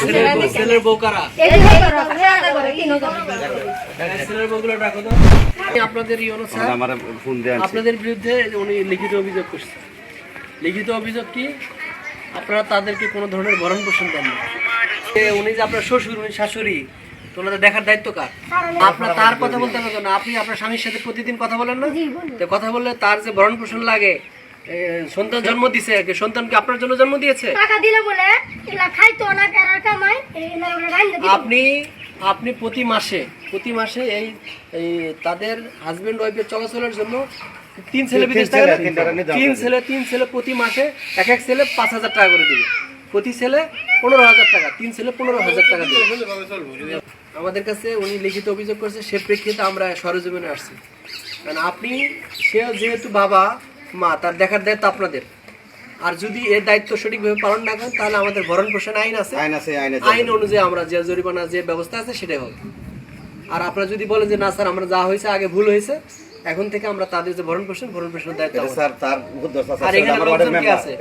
ছেলের বউ- কারা এই যে করো, করো, তিনজন। ছেলের বউগুলো ডাকো তো আপনাদের ইউনো স্যার বিরুদ্ধে উনি লিখিত অভিযোগ করছে। লিখিত অভিযোগ কি? আপনারা তাদেরকে কোনো ধরনের ভরণ পোষণ দেন না। উনি যে আপনার শ্বশুর উনি শাশুড়ি তো দেখার দায়িত্ব কার? আপনার তার কথা বলতে হবে না। আপনি আপনার স্বামীর সাথে প্রতিদিন কথা বলেন না? কথা বললে তার যে ভরণ পোষণ লাগে সন্তান জন্ম দিছে। কি সন্তানকে আপনার জন্য জন্ম দিয়েছে? টাকা দিলে বলে এলা খাইতো না কেরার কামাই আপনি আপনি প্রতি মাসে প্রতি মাসে এই এই তাদের হাজবেন্ড ওয়াইফের চলাচলের জন্য তিন ছেলে বিদেশ থাকে তিন। ছেলে তিন ছেলে প্রতি মাসে এক এক ছেলে পাঁচ হাজার টাকা করে দিবে। প্রতি ছেলে পনেরো হাজার টাকা তিন ছেলে পনেরো হাজার টাকা দিবে। আমাদের কাছে উনি লিখিত অভিযোগ করছে সে প্রেক্ষিতে আমরা সরজমিনে আসছি। কারণ আপনি সে যেহেতু বাবা মা তার দেখার দায়িত্ব আপনাদের। আর যদি এর দায়িত্ব সঠিকভাবে পালন না করেন তাহলে আমাদের ভরণ পোষণ আইন আছে। আইন আছে আইন আছে। আইন অনুযায়ী আমরা যে জরিমানা যে ব্যবস্থা আছে সেটাই হবে। আর আপনারা যদি বলেন যে না স্যার আমরা যা হয়েছে আগে ভুল হয়েছে এখন থেকে আমরা তাদের যে ভরণ পোষণ ভরণ পোষণের দায়িত্ব স্যার তার উদ্দর আছে। আর এখানে আমার ওয়ার্ডের লোকজন কি মেম্বার আছে?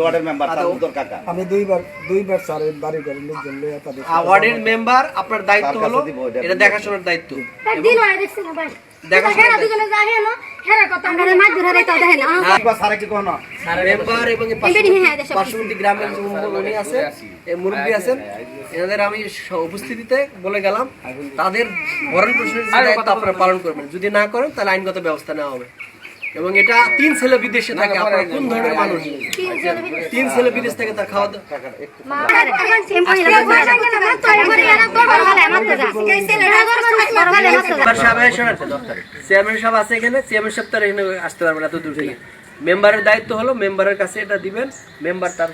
ওয়ার্ডের মেম্বার তার উদ্দর কাকা। আমি দুইবার দুইবার স্যারের বাড়ি ঘরের লোকজন লইয়া তাদের আর ওয়ার্ডের মেম্বার আপনার দায়িত্ব হলো এটা দেখাশোনার দায়িত্ব। দিন হয় আমি উপস্থিতিতে বলে গেলাম তাদের ভরণ পোষণের দায়িত্ব আপনারা পালন করবেন। যদি না করেন তাহলে আইনগত ব্যবস্থা নেওয়া হবে। এবং এটা তিন ছেলে বিদেশে থাকে আপনারা কোন ধরনের মানুষ? তিন ছেলে বিদেশ থেকে তার খাওয়া চেয়ারম্যান সাহেব আছে এখানে চেয়ারম্যান সাহেব তার এখানে আসতে পারবে না এত দূর থেকে। মেম্বারের দায়িত্ব হলো মেম্বারের কাছে এটা দিবেন মেম্বার তার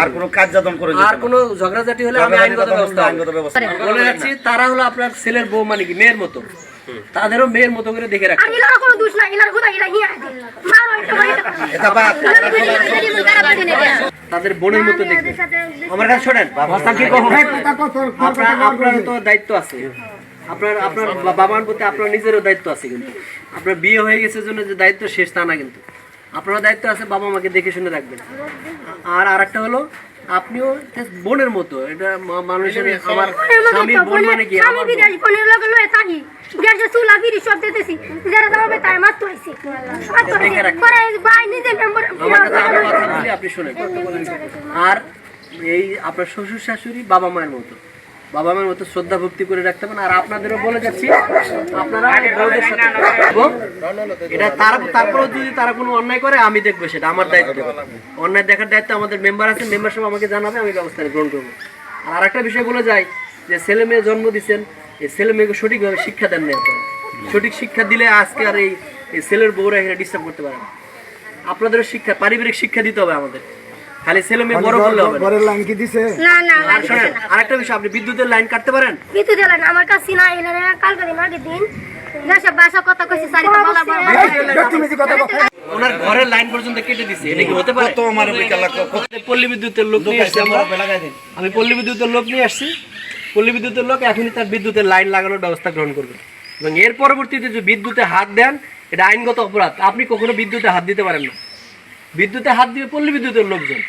আর কোনো কাজ যাদন করে আর কোনো ঝগড়াঝাটি হলে আমি আইনগত ব্যবস্থা আইনগত ব্যবস্থা। বলে যাচ্ছি তারা হলো আপনার ছেলের বউ মানে কি মেয়ের মতো। তাদেরও মেয়ের মতো করে দেখে রাখতে হবে। এটা বাদ। তাদের বোনের মতো দেখবে। আমার কাছে শোনেন আপনার আপনার তো দায়িত্ব আছে। আপনার আপনার বাবার প্রতি আপনার নিজেরও দায়িত্ব আছে কিন্তু। আপনার বিয়ে হয়ে গেছে জন্য যে দায়িত্ব শেষ তা না কিন্তু। আপনার দায়িত্ব আছে বাবা মাকে দেখে শুনে রাখবেন। আর আরেকটা হলো আপনিও বোনের মতো এটা মানুষের আমার স্বামীর বোন মানে কি? আমার বোন। আমার কাছে আমার কথা বলি আপনি শুনে আর এই আপনার শ্বশুর শাশুড়ি বাবা মায়ের মতো। বাবা মায়ের মতো শ্রদ্ধা ভক্তি করে রাখতে হবে আর আপনাদেরও বলে যাচ্ছি আপনারা এটা তারা তারপরেও যদি তারা কোনো অন্যায় করে আমি দেখব সেটা আমার দায়িত্ব। অন্যায় দেখার দায়িত্ব আমাদের মেম্বার আছে মেম্বার সব আমাকে জানাবে আমি ব্যবস্থা গ্রহণ করব। আর আরেকটা বিষয় বলে যাই যে ছেলে মেয়ে জন্ম দিচ্ছেন এই ছেলে মেয়েকে সঠিকভাবে শিক্ষা দেন না আপনারা সঠিক শিক্ষা দিলে আজকে আর এই এই ছেলের বউরা এখানে ডিস্টার্ব করতে পারে না। আপনাদেরও শিক্ষা পারিবারিক শিক্ষা দিতে হবে আমাদের। খালি ছেলে মেয়ে বড় করলে হবে ঘরের লাইন কি দিছে? না না আর শোনেন আরেকটা বিষয় আপনি বিদ্যুতের লাইন কাটতে পারেন? বিতু দিলেন আমার কাছে না কালকে দিন আগের দিন। দেশে বাসা কথা কইছি সারিটা বলা তুমি যে কথা বল ওনার ঘরের লাইন পর্যন্ত কেটে দিছে এটা কি হতে পারে? তো আমার বিকাল পল্লী বিদ্যুতের লোক নিয়ে আসছি আমরা। আমি পল্লী বিদ্যুতের লোক নিয়ে আসছি। পল্লী বিদ্যুতের লোক এখনই তার বিদ্যুতের লাইন লাগানোর ব্যবস্থা গ্রহণ করবে। এবং এর পরবর্তীতে যদি বিদ্যুতে হাত দেন এটা আইনগত অপরাধ। আপনি কখনো বিদ্যুতে হাত দিতে পারেন না। বিদ্যুতে হাত দিবে পল্লী বিদ্যুতের লোকজন।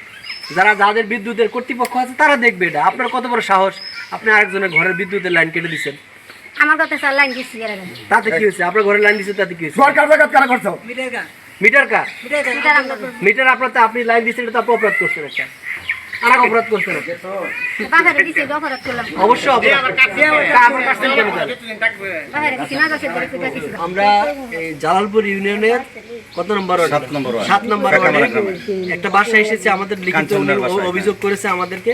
যারা যাদের বিদ্যুতের কর্তৃপক্ষ আছে তারা দেখবে এটা। আপনার কত বড় সাহস? আপনি আরেকজনের ঘরের বিদ্যুতের লাইন কেটে দিচ্ছেন আমার কথা স্যার লাইন দিচ্ছি তাতে কি হয়েছে? আপনার ঘরের লাইন দিচ্ছে তাতে কি হয়েছে? সরকার জায়গা কারা করছ? মিটার মিটার আপনার তো আপনি লাইন দিচ্ছেন এটা তো আপনি অপরাধ করছেন একটা। অপরাধ দিছি করলাম। অবশ্যই আমরা জালালপুর ইউনিয়নের কত নম্বর সাত নম্বর সাত। একটা বাসা এসেছে আমাদের লিখিত অভিযোগ করেছে আমাদেরকে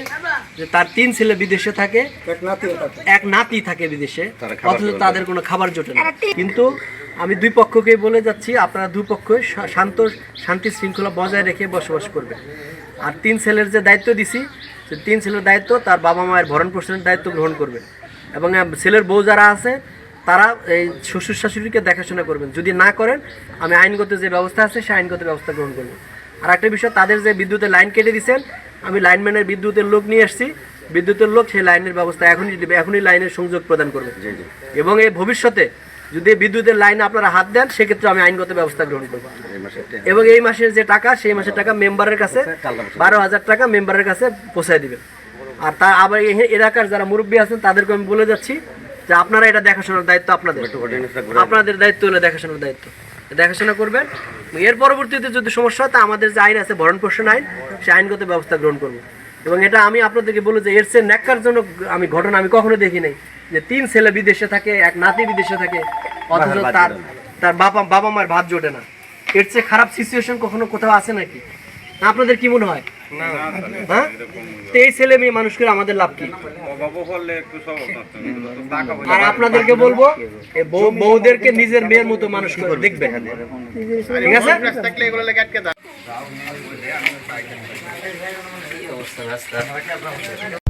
যে তার তিন ছেলে বিদেশে থাকে এক নাতি থাকে। এক নাতি থাকে বিদেশে অথচ তাদের কোনো খাবার জোটে না। কিন্তু আমি দুই পক্ষকেই বলে যাচ্ছি আপনারা দুই পক্ষই শান্ত শান্তি শৃঙ্খলা বজায় রেখে বসবাস করবে আর তিন ছেলের যে দায়িত্ব দিছি সে তিন ছেলের দায়িত্ব তার বাবা মায়ের ভরণ পোষণের দায়িত্ব গ্রহণ করবে। এবং ছেলের বউ যারা আছে তারা এই শ্বশুর শাশুড়িকে দেখাশোনা করবেন। যদি না করেন আমি আইনগত যে ব্যবস্থা আছে সেই আইনগত ব্যবস্থা গ্রহণ করব। আর একটা বিষয় তাদের যে বিদ্যুতের লাইন কেটে দিয়েছেন আমি লাইনম্যানের বিদ্যুতের লোক নিয়ে আসছি। বিদ্যুতের লোক সেই লাইনের ব্যবস্থা এখনই এখনই লাইনের সংযোগ প্রদান করবে। এবং এই ভবিষ্যতে যদি বিদ্যুতের লাইনে আপনারা হাত দেন সেক্ষেত্রে আমি আইনগত ব্যবস্থা গ্রহণ করব। এবং এই মাসের যে টাকা সেই মাসের টাকা মেম্বারের কাছে বারো হাজার টাকা মেম্বারের কাছে পৌঁছায় দিবেন। আর তার আবার এলাকার যারা মুরব্বী আছেন তাদেরকে আমি বলে যাচ্ছি যে আপনারা এটা দেখাশোনার দায়িত্ব আপনাদের। আপনাদের দায়িত্ব হলো দেখাশোনার দায়িত্ব। দেখাশোনা করবেন। এর পরবর্তীতে যদি সমস্যা হয় তা আমাদের যে আইন আছে ভরণ পোষণ আইন সে আইনগত ব্যবস্থা গ্রহণ করব। এবং এটা আমি আপনাদেরকে বলি যে এর চেয়ে ন্যাক্কারজনক আমি ঘটনা আমি কখনো দেখি নাই যে তিন ছেলে বিদেশে থাকে এক নাতি বিদেশে থাকে অথচ তার তার বাবা বাবা মার ভাত জোটে না। এর চেয়ে খারাপ সিচুয়েশন কখনো কোথাও আছে নাকি? আপনাদের কি মনে হয়? হ্যাঁ? তো এই ছেলে মেয়ে মানুষ করে আমাদের লাভ কি? আর আপনাদেরকে বলব বউদেরকে নিজের মেয়ের মতো মানুষ করে দেখবে ঠিক আছে? ওয়ালাইকুম আসসালাম